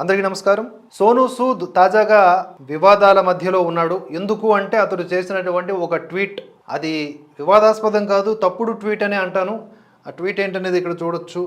అందరికీ నమస్కారం. సోను సూద్ తాజాగా వివాదాల మధ్యలో ఉన్నాడు. ఎందుకు అంటే అతడు చేసినటువంటి ఒక ట్వీట్. అది వివాదాస్పదం కాదు తప్పుడు ట్వీట్ అనే అంటాను. ఆ ట్వీట్ ఏంటనేది ఇక్కడ చూడొచ్చు.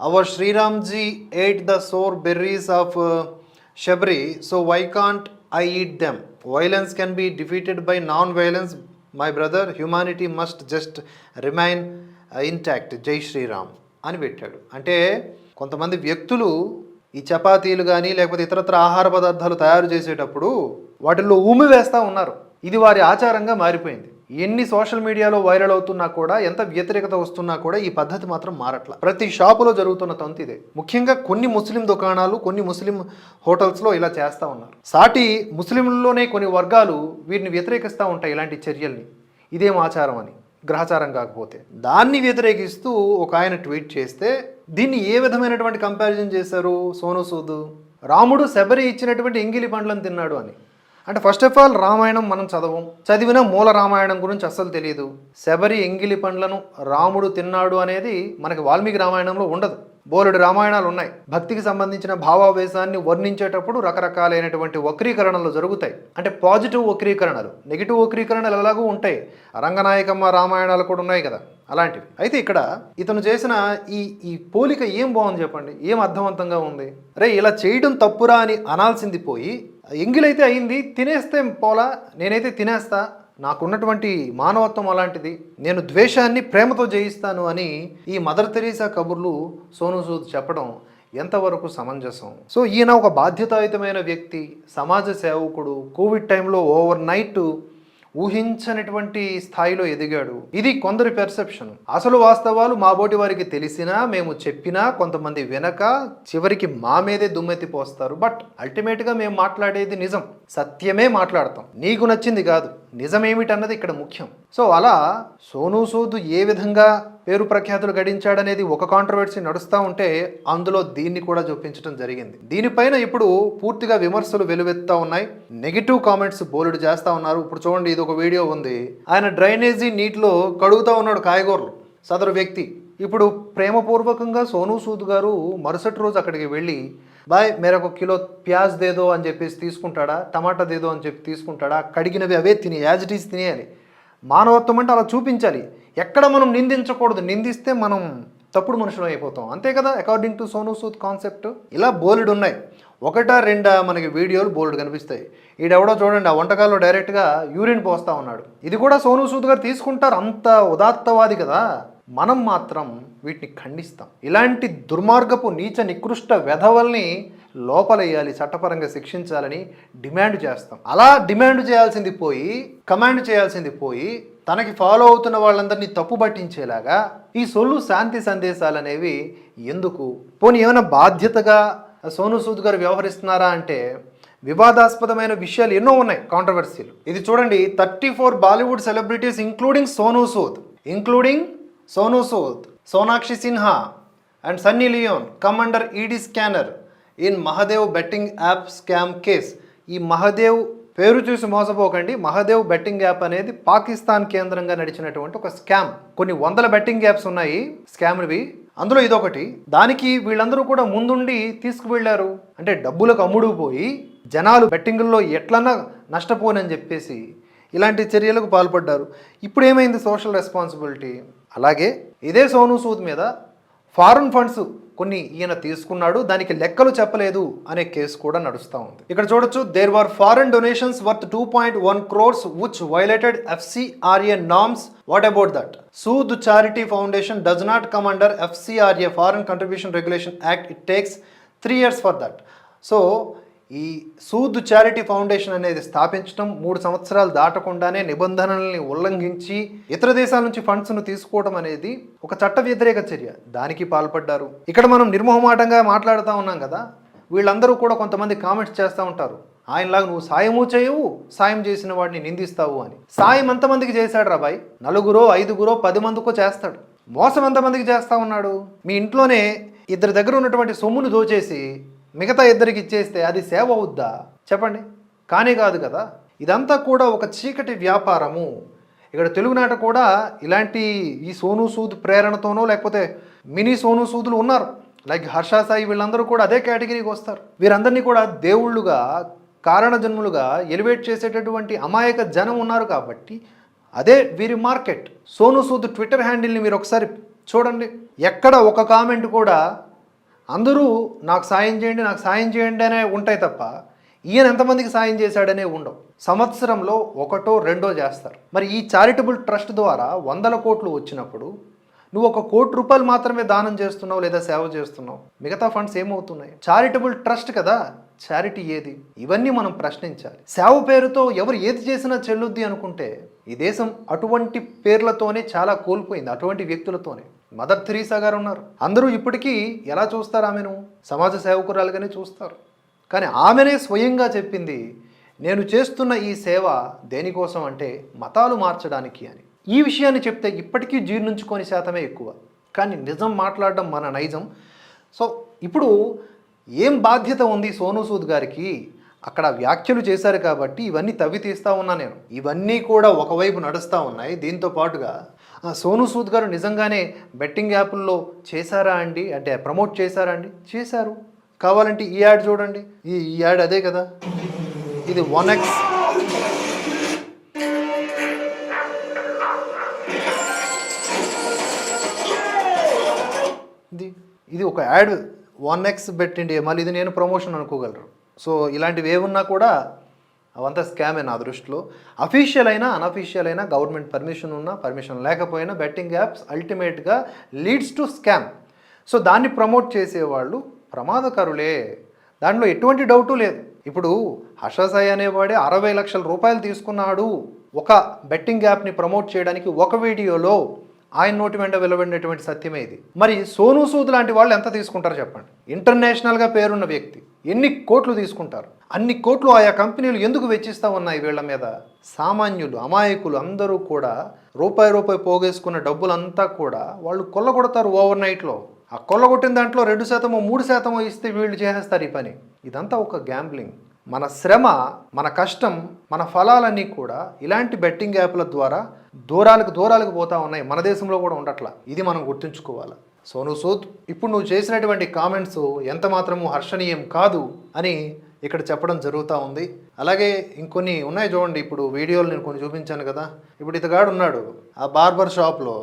Our Shriramji ate the sour berries of Shabri so why can't I eat them violence can be defeated by non violence my brother humanity must just remain intact Jai Shriram అని పెట్టాడు. అంటే కొంతమంది వ్యక్తులు ఈ చపాతీలు కానీ లేకపోతే ఇతరత్ర ఆహార పదార్థాలు తయారు చేసేటప్పుడు వాటిల్లో ఉమ్మి వేస్తూ ఉన్నారు. ఇది వారి ఆచారంగా మారిపోయింది. ఎన్ని సోషల్ మీడియాలో వైరల్ అవుతున్నా కూడా ఎంత వ్యతిరేకత వస్తున్నా కూడా ఈ పద్ధతి మాత్రం మారట్ల. ప్రతి షాపులో జరుగుతున్న తంతు ఇదే. ముఖ్యంగా కొన్ని ముస్లిం దుకాణాలు కొన్ని ముస్లిం హోటల్స్లో ఇలా చేస్తూ ఉన్నారు. సాటి ముస్లింల్లోనే కొన్ని వర్గాలు వీరిని వ్యతిరేకిస్తూ ఉంటాయి ఇలాంటి చర్యల్ని. ఇదేం ఆచారం అని గ్రహచారం కాకపోతే. దాన్ని వ్యతిరేకిస్తూ ఒక ఆయన ట్వీట్ చేస్తే దీన్ని ఏ విధమైనటువంటి కంపారిజన్ చేశారు? సోను సూద్. రాముడు శబరి ఇచ్చినటువంటి ఎంగిలి పండ్లను తిన్నాడు అని. అంటే ఫస్ట్ ఆఫ్ ఆల్ రామాయణం మనం చదవం. చదివిన మూల రామాయణం గురించి అస్సలు తెలియదు శబరి ఎంగిలి పండ్లను రాముడు తిన్నాడు అనేది మనకి వాల్మీకి రామాయణంలో ఉండదు. బోలెడు రామాయణాలు ఉన్నాయి. భక్తికి సంబంధించిన భావావేశాన్ని వర్ణించేటప్పుడు రకరకాలైనటువంటి వక్రీకరణలు జరుగుతాయి. అంటే పాజిటివ్ వక్రీకరణలు నెగిటివ్ వక్రీకరణలు ఎలాగూ ఉంటాయి. రంగనాయకమ్మ రామాయణాలు కూడా ఉన్నాయి కదా అలాంటివి. అయితే ఇక్కడ ఇతను చేసిన ఈ ఈ పోలిక ఏం బాగుంది చెప్పండి? ఏం అర్థవంతంగా ఉంది? రే ఇలా చేయడం తప్పురా అని అనాల్సింది పోయి ఎంగిలైతే అయింది తినేస్తే పోలా? నేనైతే తినేస్తా నాకున్నటువంటి మానవత్వం అలాంటిది. నేను ద్వేషాన్ని ప్రేమతో జయిస్తాను అని ఈ మదర్ తెరీసా కబుర్లు సోను సూద్ చెప్పడం ఎంతవరకు సమంజసం? సో ఈయన ఒక బాధ్యతాయుతమైన వ్యక్తి సమాజ సేవకుడు కోవిడ్ టైంలో ఓవర్ నైట్ ఊహించనటువంటి స్థాయిలో ఎదిగాడు. ఇది కొందరి పెర్సెప్షన్. అసలు వాస్తవాలు మా బోటి వారికి తెలిసినా మేము చెప్పినా కొంతమంది వెనక చివరికి మా మీదే దుమ్మెత్తిపోస్తారు. బట్ అల్టిమేట్గా మేము మాట్లాడేది నిజం. సత్యమే మాట్లాడతాం. నీకు నచ్చింది కాదు. నిజమేమిటన్నది ఇక్కడ ముఖ్యం. సో అలా సోనూ సూద్ ఏ విధంగా పేరు ప్రఖ్యాతులు గడించాడనేది ఒక కాంట్రవర్సీ నడుస్తూ ఉంటే అందులో దీన్ని కూడా చూపించడం జరిగింది. దీనిపైన ఇప్పుడు పూర్తిగా విమర్శలు వెలువెత్తా ఉన్నాయి. నెగిటివ్ కామెంట్స్ బోలెడు చేస్తూ ఉన్నారు. ఇప్పుడు చూడండి ఇది ఒక వీడియో ఉంది. ఆయన డ్రైనేజీ నీటిలో కడుగుతూ ఉన్నాడు కాయగూరలు. సదరు వ్యక్తి. ఇప్పుడు ప్రేమపూర్వకంగా సోను సూద్ గారు మరుసటి రోజు అక్కడికి వెళ్ళి బాయ్ మేరకు కిలో ప్యాజ్ దేదో అని చెప్పేసి తీసుకుంటాడా? టమాటా దేదో అని చెప్పి తీసుకుంటాడా? కడిగినవి అవే తిని యాజ్ ఇట్ ఈస్ తినేయాలి మానవత్వం అంటే అలా చూపించాలి. ఎక్కడ మనం నిందించకూడదు. నిందిస్తే మనం తప్పుడు మనుషులు అయిపోతాం. అంతే కదా? According to Sonu Sood concept ఇలా బోలెడు ఉన్నాయి. ఒకటా రెండా మనకి వీడియోలు బోల్డ్ కనిపిస్తాయి. ఈడెవడో చూడండి ఆ వంటకాల్లో డైరెక్ట్గా యూరిన్ పోస్తా ఉన్నాడు. ఇది కూడా సోను సూద్ గారు తీసుకుంటారు. అంత ఉదాత్తవాది కదా? మనం మాత్రం వీటిని ఖండిస్తాం. ఇలాంటి దుర్మార్గపు నీచ నికృష్ట వెధవల్ని లోపలేయాలి చట్టపరంగా శిక్షించాలని డిమాండ్ చేస్తాం. అలా డిమాండ్ చేయాల్సింది పోయి కమాండ్ చేయాల్సింది పోయి తనకి ఫాలో అవుతున్న వాళ్ళందరినీ తప్పు పట్టించేలాగా ఈ సొల్లు శాంతి సందేశాలు అనేవి ఎందుకు? పోనీ ఏమైనా బాధ్యతగా సోను సూద్ గారు వ్యవహరిస్తున్నారా అంటే వివాదాస్పదమైన విషయాలు ఎన్నో ఉన్నాయి కాంట్రవర్సీలు ఇది చూడండి thirty four Bollywood celebrities including Sonu Sood. Including Sonu Sood Sonakshi Sinha and Sunny Leone come under ED scanner in Mahadev betting app scam case ఈ మహదేవ్ పేరు చూసి మోసపోకండి. మహదేవ్ బెట్టింగ్ యాప్ అనేది పాకిస్తాన్ కేంద్రంగా నడిచినటువంటి ఒక స్కామ్ కొన్ని వందల బెట్టింగ్ యాప్స్ ఉన్నాయి స్కామ్వి అందులో ఇదొకటి. దానికి వీళ్ళందరూ కూడా ముందుండి తీసుకువెళ్ళారు. అంటే డబ్బులకు అమ్ముడు పోయి జనాలు బెట్టింగుల్లో ఎట్లన్నా నష్టపోనని చెప్పేసి ఇలాంటి చర్యలకు పాల్పడ్డారు. ఇప్పుడు ఏమైంది సోషల్ రెస్పాన్సిబిలిటీ అలాగే ఇదే సోను సూద్ మీద ఫారెన్ ఫండ్స్ కొన్ని ఈయన తీసుకున్నాడు దానికి లెక్కలు చెప్పలేదు అనే కేసు కూడా నడుస్తూ ఉంది. ఇక్కడ చూడొచ్చు there were foreign donations worth two point one crores which violated FCRA norms what about that Sood charity foundation does not come under FCRA foreign contribution regulation act it takes three years for that so ఈ Sood charity foundation అనేది స్థాపించడం మూడు సంవత్సరాలు దాటకుండానే నిబంధనల్ని ఉల్లంఘించి ఇతర దేశాల నుంచి ఫండ్స్ను తీసుకోవడం అనేది ఒక చట్ట వ్యతిరేక చర్య. దానికి పాల్పడ్డారు. ఇక్కడ మనం నిర్మోహమాటంగా మాట్లాడుతూ ఉన్నాం కదా వీళ్ళందరూ కూడా కొంతమంది కామెంట్స్ చేస్తూ ఉంటారు. ఆయనలాగా నువ్వు సాయము చేయవు సాయం చేసిన వాడిని నిందిస్తావు అని. సాయం ఎంతమందికి చేశాడు రాబాయ్ నలుగురో ఐదుగురో పది మందికో చేస్తాడు. మోసం ఎంతమందికి చేస్తా ఉన్నాడు? మీ ఇంట్లోనే ఇద్దరి దగ్గర ఉన్నటువంటి సొమ్మును దోచేసి మిగతా ఇద్దరికి ఇచ్చేస్తే అది సేవ అవుద్దా? చెప్పండి. కానీ కాదు కదా. ఇదంతా కూడా ఒక చీకటి వ్యాపారము. ఇక్కడ తెలుగునాట కూడా ఇలాంటి ఈ సోను సూద్ ప్రేరణతోనో లేకపోతే మినీ సోను సూదులు ఉన్నారు. లైక్ హర్ష సాయి వీళ్ళందరూ కూడా అదే కేటగిరీకి వస్తారు. వీరందరినీ కూడా దేవుళ్ళుగా కారణ జన్ములుగా ఎలివేట్ చేసేటటువంటి అమాయక జనం ఉన్నారు కాబట్టి అదే వీరి మార్కెట్. సోను సూద్ ట్విట్టర్ హ్యాండిల్ని మీరు ఒకసారి చూడండి. ఎక్కడ ఒక కామెంట్ కూడా అందరూ నాకు సాయం చేయండి నాకు సాయం చేయండి అనే ఉంటాయి తప్ప ఈయన ఎంతమందికి సాయం చేశాడనే ఉండవు. సంవత్సరంలో ఒకటో రెండో చేస్తారు. మరి ఈ చారిటబుల్ ట్రస్ట్ ద్వారా వందల కోట్లు వచ్చినప్పుడు నువ్వు ఒక కోటి రూపాయలు మాత్రమే దానం చేస్తున్నావు లేదా సేవ చేస్తున్నావు. మిగతా ఫండ్స్ ఏమవుతున్నాయి? చారిటబుల్ ట్రస్ట్ కదా? చారిటీ ఏది? ఇవన్నీ మనం ప్రశ్నించాలి. సేవ పేరుతో ఎవరు ఏది చేసినా చెల్లుద్ది అనుకుంటే ఈ దేశం అటువంటి పేర్లతోనే చాలా కోల్పోయింది అటువంటి వ్యక్తులతోనే. మదర్ థెరీసా గారు ఉన్నారు. అందరూ ఇప్పటికీ ఎలా చూస్తారు ఆమెను? సమాజ సేవకురాలుగానే చూస్తారు. కానీ ఆమెనే స్వయంగా చెప్పింది నేను చేస్తున్న ఈ సేవ దేనికోసం అంటే మతాలు మార్చడానికి అని. ఈ విషయాన్ని చెప్తే ఇప్పటికీ జీర్ణించుకొని శాతమే ఎక్కువ. కానీ నిజం మాట్లాడడం మన నైజం. సో ఇప్పుడు ఏం బాధ్యత ఉంది సోను సూద్ గారికి? అక్కడ వ్యాఖ్యలు చేశారు కాబట్టి ఇవన్నీ తవ్వి తీస్తా ఉన్నా నేను. ఇవన్నీ కూడా ఒకవైపు నడుస్తూ ఉన్నాయి. దీంతో పాటుగా సోను సూద్ గారు నిజంగానే బెట్టింగ్ యాప్ల్లో చేశారా అండి? అంటే ప్రమోట్ చేశారా అండి? చేశారు. కావాలంటే ఈ యాడ్ చూడండి. ఈ ఈ యాడ్ అదే కదా. ఇది వన్ ఎక్స్. ఇది ఇది ఒక ad. One X bet India. మళ్ళీ ఇది నేను ప్రమోషన్ అనుకోగలరు. సో ఇలాంటివి ఏమున్నా కూడా అవంతా స్కామే నా దృష్టిలో. అఫీషియల్ అయినా అన్అఫీషియల్ అయినా గవర్నమెంట్ పర్మిషన్ ఉన్నా పర్మిషన్ లేకపోయినా బెట్టింగ్ యాప్స్ అల్టిమేట్గా లీడ్స్ టు స్కామ్ సో దాన్ని ప్రమోట్ చేసేవాళ్ళు ప్రమాదకరులే. దాంట్లో ఎటువంటి డౌటు లేదు. ఇప్పుడు హర్షసాయి అనేవాడే అరవై లక్షల రూపాయలు తీసుకున్నాడు. ఒక బెట్టింగ్ యాప్ని ప్రమోట్ చేయడానికి ఒక వీడియోలో ఆయన నోటి వెంట వెలువడినటువంటి సత్యమే ఇది. మరి సోను సూద్ లాంటి వాళ్ళు ఎంత తీసుకుంటారు చెప్పండి. ఇంటర్నేషనల్గా పేరున్న వ్యక్తి ఎన్ని కోట్లు తీసుకుంటారు? అన్ని కోట్లు ఆయా కంపెనీలు ఎందుకు వెచ్చిస్తూ ఉన్నాయి వీళ్ళ మీద? సామాన్యులు అమాయకులు అందరూ కూడా రూపాయి రూపాయి పోగేసుకున్న డబ్బులంతా కూడా వాళ్ళు కొల్లగొడతారు ఓవర్ నైట్లో ఆ కొల్లగొట్టిన దాంట్లో రెండు శాతమో మూడు శాతమో ఇస్తే వీళ్ళు చేసేస్తారు ఈ పని. ఇదంతా ఒక గ్యాంబ్లింగ్. మన శ్రమ మన కష్టం మన ఫలాలన్నీ కూడా ఇలాంటి బెట్టింగ్ యాప్ల ద్వారా దూరాలకు దూరాలకు పోతా ఉన్నాయి. మన దేశంలో కూడా ఉండట్లా. ఇది మనం గుర్తుంచుకోవాలి. సోను సూద్ ఇప్పుడు నువ్వు చేసినటువంటి కామెంట్స్ ఎంత మాత్రము హర్షణీయం కాదు అని ఇక్కడ చెప్పడం జరుగుతూ ఉంది. అలాగే ఇంకొన్ని ఉన్నాయి చూడండి. ఇప్పుడు వీడియోలు నేను కొన్ని చూపించాను కదా. ఇప్పుడు ఇతగాడు ఉన్నాడు. ఆ బార్బర్ షాప్లో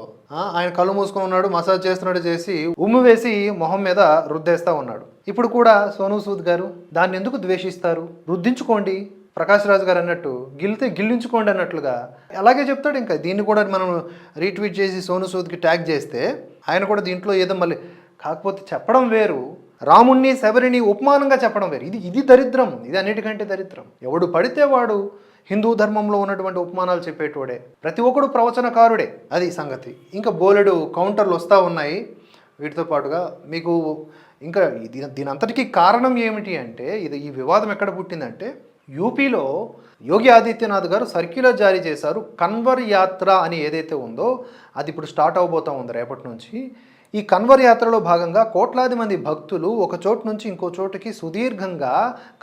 ఆయన కళ్ళు మూసుకొని ఉన్నాడు మసాజ్ చేస్తున్నాడు చేసి ఉమ్ము వేసి మొహం మీద రుద్దేస్తూ ఉన్నాడు. ఇప్పుడు కూడా సోనూ సూద్ గారు దాన్ని ఎందుకు ద్వేషిస్తారు? రుద్దించుకోండి. ప్రకాష్ రాజు గారు అన్నట్టు గిల్లితే గిల్లించుకోండి అన్నట్లుగా. అలాగే చెప్తాడు ఇంకా. దీన్ని కూడా మనం రీట్వీట్ చేసి సోను సూద్కి ట్యాగ్ చేస్తే ఆయన కూడా దీంట్లో ఏదో మళ్ళీ కాకపోతే చెప్పడం వేరు. రాముణ్ణి శబరిని ఉపమానంగా చెప్పడం వేరు. ఇది ఇది దరిద్రం. ఇది అన్నిటికంటే దరిద్రం. ఎవడు పడితే వాడు హిందూ ధర్మంలో ఉన్నటువంటి ఉపమానాలు చెప్పేటోడే. ప్రతి ఒక్కడు ప్రవచనకారుడే. అది సంగతి. ఇంకా బోలెడు కౌంటర్లు వస్తూ ఉన్నాయి. వీటితో పాటుగా మీకు ఇంకా దీని దీని అంతటికీ కారణం ఏమిటి అంటే ఇది ఈ వివాదం ఎక్కడ పుట్టిందంటే యూపీలో యోగి ఆదిత్యనాథ్ గారు సర్క్యులర్ జారీ చేశారు కన్వర్ యాత్ర అని ఏదైతే ఉందో అది ఇప్పుడు స్టార్ట్ అవబోతా ఉంది రేపటి నుంచి. ఈ కన్వర్ యాత్రలో భాగంగా కోట్లాది మంది భక్తులు ఒక చోటు నుంచి ఇంకో చోటుకి సుదీర్ఘంగా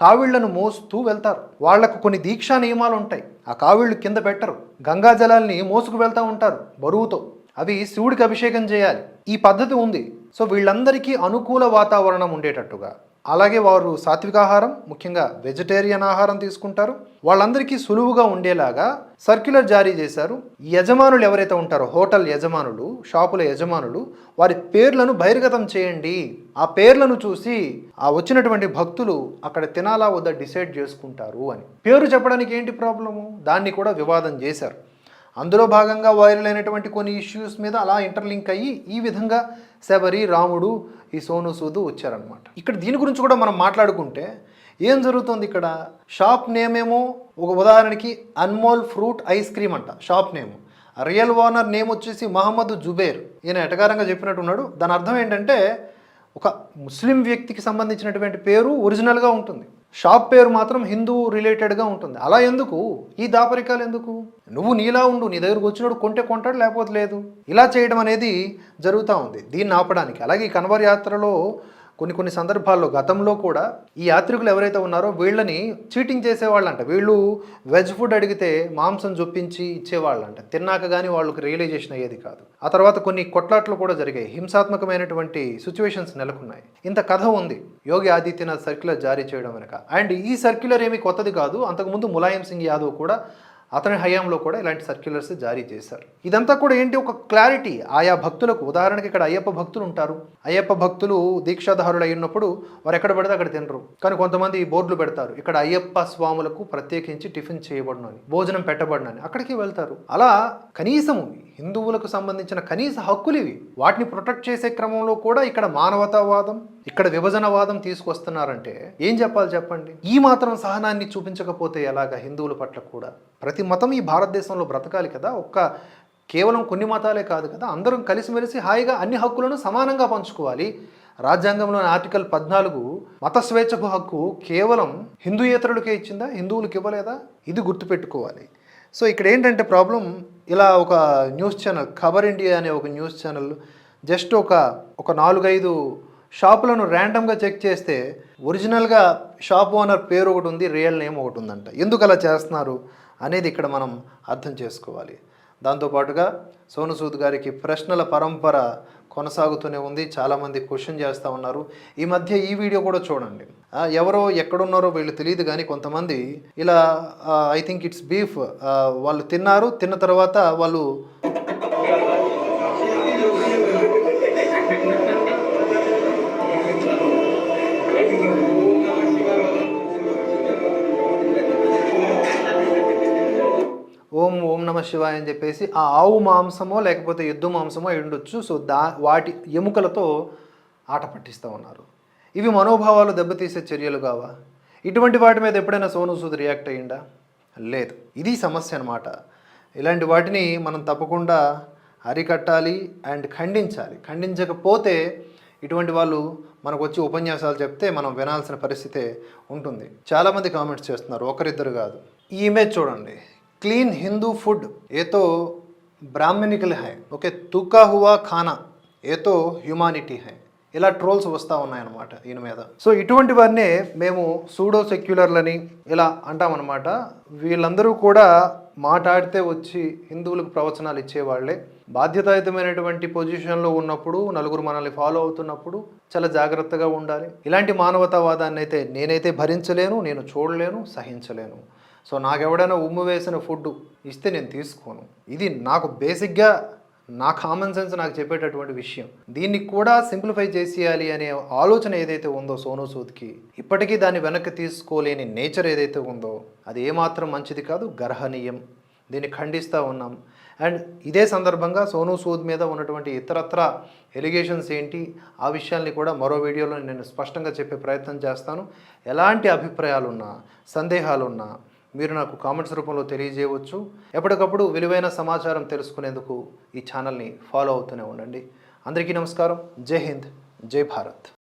కావిళ్ళను మోస్తూ వెళ్తారు. వాళ్ళకు కొన్ని దీక్షా నియమాలు ఉంటాయి. ఆ కావిళ్ళు కింద పెట్టరు. గంగా జలాల్ని మోసుకు వెళ్తూ ఉంటారు బరువుతో. అవి శివుడికి అభిషేకం చేయాలి. ఈ పద్ధతి ఉంది. సో వీళ్ళందరికీ అనుకూల వాతావరణం ఉండేటట్టుగా. అలాగే వారు సాత్వికాహారం ముఖ్యంగా వెజిటేరియన్ ఆహారం తీసుకుంటారు. వాళ్ళందరికీ సులువుగా ఉండేలాగా సర్క్యులర్ జారీ చేశారు. ఈ యజమానులు ఎవరైతే ఉంటారో హోటల్ యజమానులు షాపుల యజమానులు వారి పేర్లను బహిర్గతం చేయండి. ఆ పేర్లను చూసి ఆ వచ్చినటువంటి భక్తులు అక్కడ తినాలా వద్ద డిసైడ్ చేసుకుంటారు అని. పేరు చెప్పడానికి ఏంటి ప్రాబ్లము? దాన్ని కూడా వివాదం చేశారు. అందులో భాగంగా వైరల్ అయినటువంటి కొన్ని ఇష్యూస్ మీద అలా ఇంటర్లింక్ అయ్యి ఈ విధంగా శబరి రాముడు ఈ సోను సూదు వచ్చారనమాట ఇక్కడ దీని గురించి కూడా మనం మాట్లాడుకుంటే ఏం జరుగుతుంది ఇక్కడ? షాప్ నేమ్ ఏమో ఒక ఉదాహరణకి అన్మోల్ ఫ్రూట్ ఐస్ క్రీమ్ అంట shop name real owner name వచ్చేసి మహమ్మద్ జుబేర్. ఈయన ఎటకారంగా చెప్పినట్టున్నాడు దాని అర్థం ఏంటంటే ఒక ముస్లిం వ్యక్తికి సంబంధించినటువంటి పేరు ఒరిజినల్గా ఉంటుంది. షాప్ పేరు మాత్రం హిందూ రిలేటెడ్గా ఉంటుంది. అలా ఎందుకు? ఈ దాపరికాలు ఎందుకు? నువ్వు నీలా ఉండు నీ దగ్గరకు వచ్చినప్పుడు కొంటే కొంటాడు లేకపోతే లేదు. ఇలా చేయడం అనేది జరుగుతూ ఉంది. దీన్ని ఆపడానికి. అలాగే ఈ కన్వర్ యాత్రలో కొన్ని కొన్ని సందర్భాల్లో గతంలో కూడా ఈ యాత్రికులు ఎవరైతే ఉన్నారో వీళ్ళని చీటింగ్ చేసేవాళ్ళంట. వీళ్ళు వెజ్ ఫుడ్ అడిగితే మాంసం చూపించి ఇచ్చేవాళ్ళంట. తిన్నాక కానీ వాళ్ళకి రియలైజేషన్ అయ్యేది కాదు. ఆ తర్వాత కొన్ని కొట్లాట్లు కూడా జరిగాయి. హింసాత్మకమైనటువంటి సిచ్యువేషన్స్ నెలకొన్నాయి. ఇంత కథ ఉంది. యోగి ఆదిత్యనాథ్ సర్క్యులర్ జారీ చేయడం వెనక. అండ్ ఈ సర్క్యులర్ ఏమీ కొత్తది కాదు. అంతకుముందు ములాయం సింగ్ యాదవ్ కూడా అతని హయాంలో కూడా ఇలాంటి సర్క్యులర్స్ జారీ చేశారు. ఇదంతా కూడా ఏంటి? ఒక క్లారిటీ. ఆయా భక్తులకు ఉదాహరణకి ఇక్కడ అయ్యప్ప భక్తులు ఉంటారు. అయ్యప్ప భక్తులు దీక్షాధారులు అయినప్పుడు వారు ఎక్కడ పడితే అక్కడ తినరు. కానీ కొంతమంది బోర్డులు పెడతారు. ఇక్కడ అయ్యప్ప స్వాములకు ప్రత్యేకించి టిఫిన్ చేయబడినని భోజనం పెట్టబడినని అక్కడికి వెళ్తారు. అలా కనీసం హిందువులకు సంబంధించిన కనీస హక్కులు ఇవి. వాటిని ప్రొటెక్ట్ చేసే క్రమంలో కూడా ఇక్కడ మానవతావాదం ఇక్కడ విభజనవాదం తీసుకొస్తున్నారంటే ఏం చెప్పాలి చెప్పండి? ఈ మాత్రం సహనాన్ని చూపించకపోతే ఎలాగా హిందువుల పట్ల కూడా? ప్రతి మతం ఈ భారతదేశంలో బ్రతకాలి కదా. ఒక్క కేవలం కొన్ని మతాలే కాదు కదా. అందరం కలిసిమెలిసి హాయిగా అన్ని హక్కులను సమానంగా పంచుకోవాలి. రాజ్యాంగంలోని ఆర్టికల్ పద్నాలుగు మత స్వేచ్ఛకు హక్కు కేవలం హిందూయేతరులకే ఇచ్చిందా? హిందువులకు ఇవ్వలేదా? ఇది గుర్తుపెట్టుకోవాలి. సో ఇక్కడ ఏంటంటే ప్రాబ్లం ఇలా ఒక న్యూస్ ఛానల్ ఖబర్ ఇండియా అనే ఒక న్యూస్ ఛానల్ జస్ట్ ఒక ఒక నాలుగైదు షాపులను ర్యాండమ్గా చెక్ చేస్తే ఒరిజినల్గా షాప్ ఓనర్ పేరు ఒకటి ఉంది రియల్ నేమ్ ఒకటి ఉందంట. ఎందుకు అలా చేస్తున్నారు? అనేది ఇక్కడ మనం అర్థం చేసుకోవాలి. దాంతోపాటుగా సోను సూద్ గారికి ప్రశ్నల పరంపర కొనసాగుతూనే ఉంది. చాలామంది క్వశ్చన్ చేస్తూ ఉన్నారు. ఈ మధ్య ఈ వీడియో కూడా చూడండి. ఎవరో ఎక్కడున్నారో వీళ్ళు తెలియదు కానీ కొంతమంది ఇలా ఐ థింక్ ఇట్స్ బీఫ్ వాళ్ళు తిన్నారు తిన్న తర్వాత వాళ్ళు ఓం ఓం నమ శివాయ అని చెప్పేసి ఆ ఆవు మాంసమో లేకపోతే ఎద్దు మాంసమో ఉండొచ్చు. సో దా వాటి ఎముకలతో ఆట పట్టిస్తూ ఉన్నారు. ఇవి మనోభావాలు దెబ్బతీసే చర్యలు కావా? ఇటువంటి వాటి మీద ఎప్పుడైనా సోను సూద్ రియాక్ట్ అయ్యిందా లేదు. ఇది సమస్య అనమాట ఇలాంటి వాటిని మనం తప్పకుండా అరికట్టాలి అండ్ ఖండించాలి. ఖండించకపోతే ఇటువంటి వాళ్ళు మనకు వచ్చి ఉపన్యాసాలు చెప్తే మనం వినాల్సిన పరిస్థితే ఉంటుంది. చాలామంది కామెంట్స్ చేస్తున్నారు. ఒకరిద్దరు కాదు. ఈ ఇమేజ్ చూడండి. క్లీన్ హిందూ ఫుడ్ ఏతో బ్రాహ్మణికల్ హై ఓకే తుకా హువా ఖానా ఏతో హ్యుమానిటీ హై ఇలా ట్రోల్స్ వస్తూ ఉన్నాయన్నమాట ఈయన మీద సో ఇటువంటి వారినే మేము సూడో సెక్యులర్లని ఇలా అంటామన్నమాట వీళ్ళందరూ కూడా మాట్లాడితే వచ్చి హిందువులకు ప్రవచనాలు ఇచ్చేవాళ్ళే బాధ్యతాయుతమైనటువంటి పొజిషన్లో ఉన్నప్పుడు నలుగురు మనల్ని ఫాలో అవుతున్నప్పుడు చాలా జాగ్రత్తగా ఉండాలి ఇలాంటి మానవతావాదాన్ని అయితే నేనైతే భరించలేను నేను చూడలేను సహించలేను సో నాకు ఎవడైనా ఉమ్ము వేసిన ఫుడ్ ఇస్తే నేను తీసుకోను. ఇది నాకు బేసిక్గా నా కామన్ సెన్స్ నాకు చెప్పేటటువంటి విషయం. దీన్ని కూడా సింప్లిఫై చేసేయాలి అనే ఆలోచన ఏదైతే ఉందో సోను సూద్కి ఇప్పటికీ దాన్ని వెనక్కి తీసుకోలేని నేచర్ ఏదైతే ఉందో అది ఏమాత్రం మంచిది కాదు గర్హనీయం. దీన్ని ఖండిస్తూ ఉన్నాం. అండ్ ఇదే సందర్భంగా సోను సూద్ మీద ఉన్నటువంటి ఇతరత్ర ఎలిగేషన్స్ ఏంటి ఆ విషయాల్ని కూడా మరో వీడియోలో నేను స్పష్టంగా చెప్పే ప్రయత్నం చేస్తాను. ఎలాంటి అభిప్రాయాలున్నా సందేహాలున్నా మీరు నాకు కామెంట్స్ రూపంలో తెలియజేయవచ్చు. ఎప్పటికప్పుడు విలువైన సమాచారం తెలుసుకునేందుకు ఈ ఛానల్ని ఫాలో అవుతూనే ఉండండి. అందరికీ నమస్కారం. జై హింద్. జై భారత్.